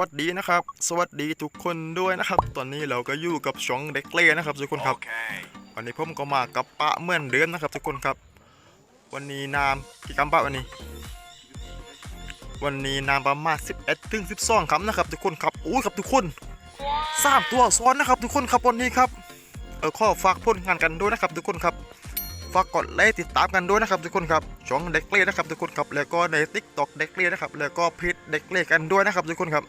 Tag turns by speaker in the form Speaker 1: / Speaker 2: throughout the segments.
Speaker 1: วัสดีนะครับ สวัสดีทุกคนด้วยนะครับ ตอนนี้เราก็อยู่กับช่องเด็กเล่นะครับทุกคนครับวันนี้ผมก็มากับปะเหมือนเดิมนะครับ ทุกคนครับ วันนี้นามกี่คำปะวันนี้ วันนี้นามประมาณ11ถึง12คำนะครับ ทุกคนครับโอ้ยครับทุกคนสามตัวซ้อนนะครับ ทุกคนครับวันนี้ครับเออขอฝากผลงานกันด้วยนะครับ ทุกคนครับฝากกดไลค์ติดตามกันด้วยนะครับทุกคนครับช่องเด็กเล่นะครับทุกคนครับแล้วก็ในทิกตอกเด็กเล่นะครับแล้วก็เพจเด็กเล่กันด้วยนะครับทุกคนครับ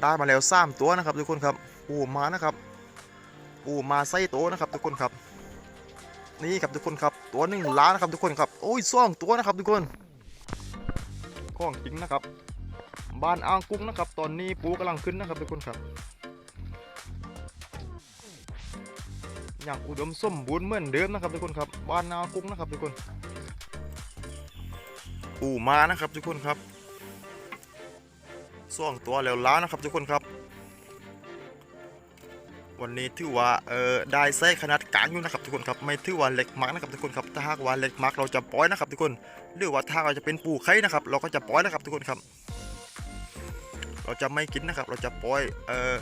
Speaker 1: ได้มาแล้วสามตัวนะครับทุกคนครับปูมานะครับปูมาไส้โตวนะครับทุกคนครับนี่ครับทุกคนครับตัวหนึ่งล้านนะครับทุกคนครับโอ้ยซ่องตัวนะครับทุกคนข้องจริงนะครับ บ้านอ่างกุ้งนะครับ ตอนนี้ปูกำลังขึ้นนะครับทุกคนครับ อย่างอุดมสมบูรณ์เหมือนเดิมนะครับทุกคนครับบ้านนางกุ้งนะครับทุกคนปูมานะครับทุกคนครับ ส่องตัวแล้วล้านะครับทุกคนครับ วันนี้ถือว่าเออได้ไส้ขนาดกลางอยู่นะครับทุกคนครับไม่ถือว่าเล็กมากนะครับทุกคนครับถ้าหากว่าเล็กมากเราจะปล่อยนะครับทุกคนหรือว่าถ้าเราจะเป็นปูไข่นะครับ เราก็จะปล่อยนะครับทุกคนครับ เราจะไม่กินนะครับ เราจะปล่อยเอ่อ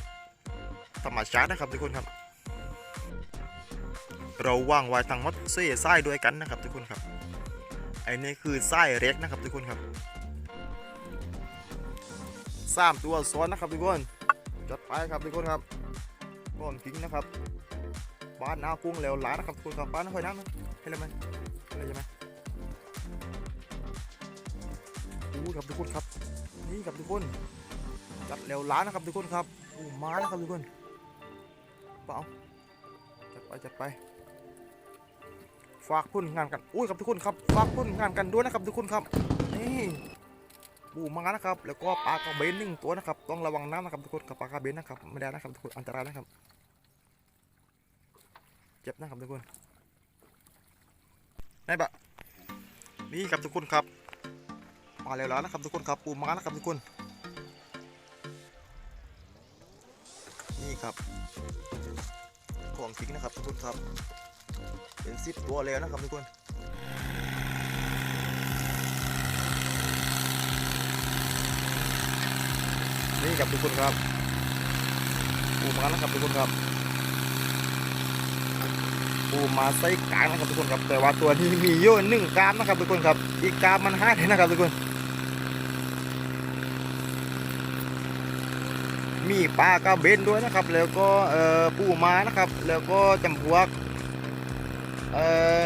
Speaker 1: ธรรมชาตินะครับทุกคนครับ เราว่างไว้ทั้งหมดเส้ไส้ด้วยกันนะครับทุกคนครับไอ้นี่คือไส้เล็กนะครับทุกคนครับ สามตัวซ้อนนะครับทุกคนจัดไปครับทุกคนครับก้อนกิ้งนะครับบ้านนากุ้งแล้วหลานนะครับทุกคนครับบ้านน้อยน้ำให้เลยไหมให้เลยใช่ไหมอู้ครับทุกคนครับ นี่ครับทุกคน จัดแล้วหลานนะครับทุกคนครับอู้มานะครับทุกคนเปล่าจัดไปจัดไปฝากพุ่นงานกันอุ้ยครับทุกคนครับฝากพุ่นงานกันด้วยนะครับทุกคนครับนี่ ปูมานะครับ แล้วก็ปลากระเบนหนึ่งตัวนะครับ ต้องระวังน้ำนะครับทุกคนกับปลากระเบนนะครับ ไม่ได้นะครับทุกคนอันตรายนะครับ เจ็บนะครับทุกคนได้ปะนี่ครับทุกคนครับมาแล้วแล้วนะครับทุกคนครับปูมานะครับทุกคน นี่ครับของจริงนะครับทุกคนครับ เป็นสิบตัวแล้วนะครับทุกคน นี่ครับทุกคนครับปูมาแล้วครับทุกคนครับปูมาไส้กลางนะครับทุกคนครับแต่ว่าตัวนี้มีเยอะหนึ่งกรามนะครับทุกคนครับ อีกกรามมันห้าเลยนะครับทุกคน มีปลากระเบนด้วยนะครับ แล้วก็เอ่อปูม้านะครับ แล้วก็จำพวกเอ่อ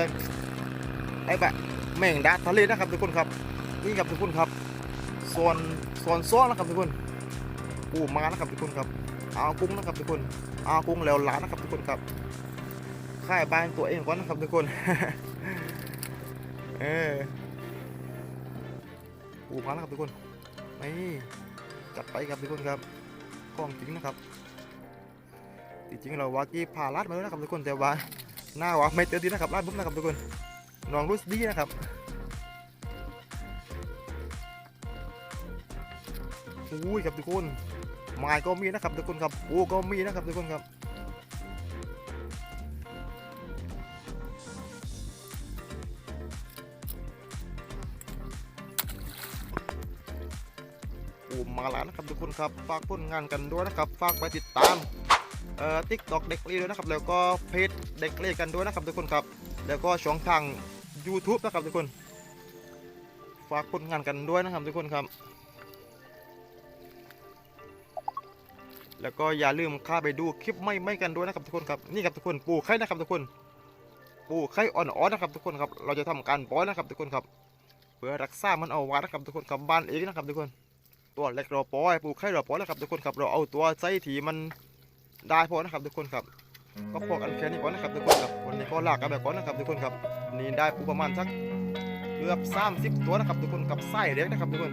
Speaker 1: ไอ้แบบแมงดาทะเลนะครับทุกคนครับนี่ครับทุกคนครับส่วนส่วนซ้อนนะครับทุกคน ปูมานะครับทุกคนครับอากุ้งนะครับทุกคนอากุ้งแล้วล้านนะครับทุกคนครับค่ายบ้านตัวเองก่อนนะครับทุกคนเออปูมานะครับทุกคนนี่จัดไปครับทุกคนครับของจริงนะครับจริงๆเราว่ากี้ผ่าลาดมาแล้วนะครับทุกคนแต่ว่าหน้าวะไม่เตือนดีนะครับลาดบุ๊บนะครับทุกคนน้องรุสดีนะครับอุ้ยครับทุกคน ไม้ก็มีนะครับทุกคนครับปูก็มีนะครับทุกคนครับปูมาแล้วนะครับทุกคนครับฝากผลงานกันด้วยนะครับฝากไปติดตามเอ่อทิกตอกเด็กเล่ด้วยนะครับ แล้วก็เพจเด็กเล่กันด้วยนะครับทุกคนครับ แล้วก็ช่องทาง YouTube นะครับทุกคน ฝากผลงานกันด้วยนะครับทุกคนครับ แล้วก็อย่าลืมเข้าไปดูคลิปไม่ไม่กันด้วยนะครับทุกคนครับนี่ครับทุกคนปูไข่นะครับทุกคน ปูไข่อ่อนๆนะครับทุกคนครับเราจะทำการป้อนนะครับทุกคนครับเพื่อรักษามันเอาไว้นะครับทุกคนครับบ้านเองนะครับทุกคน ตัวเล็กเราปล่อยปูไข่เราปล่อยนะครับทุกคนครับเราเอาตัวไส้ถีมันได้พอนะครับทุกคนครับก็พอกันแค่นี้ก่อนนะครับทุกคนครับวันนี้ก็ลากันไปก่อนนะครับทุกคนครับนี่ได้ปูประมาณสักเกือบ30ตัวนะครับทุกคนกับไส้เล็กนะครับทุกคน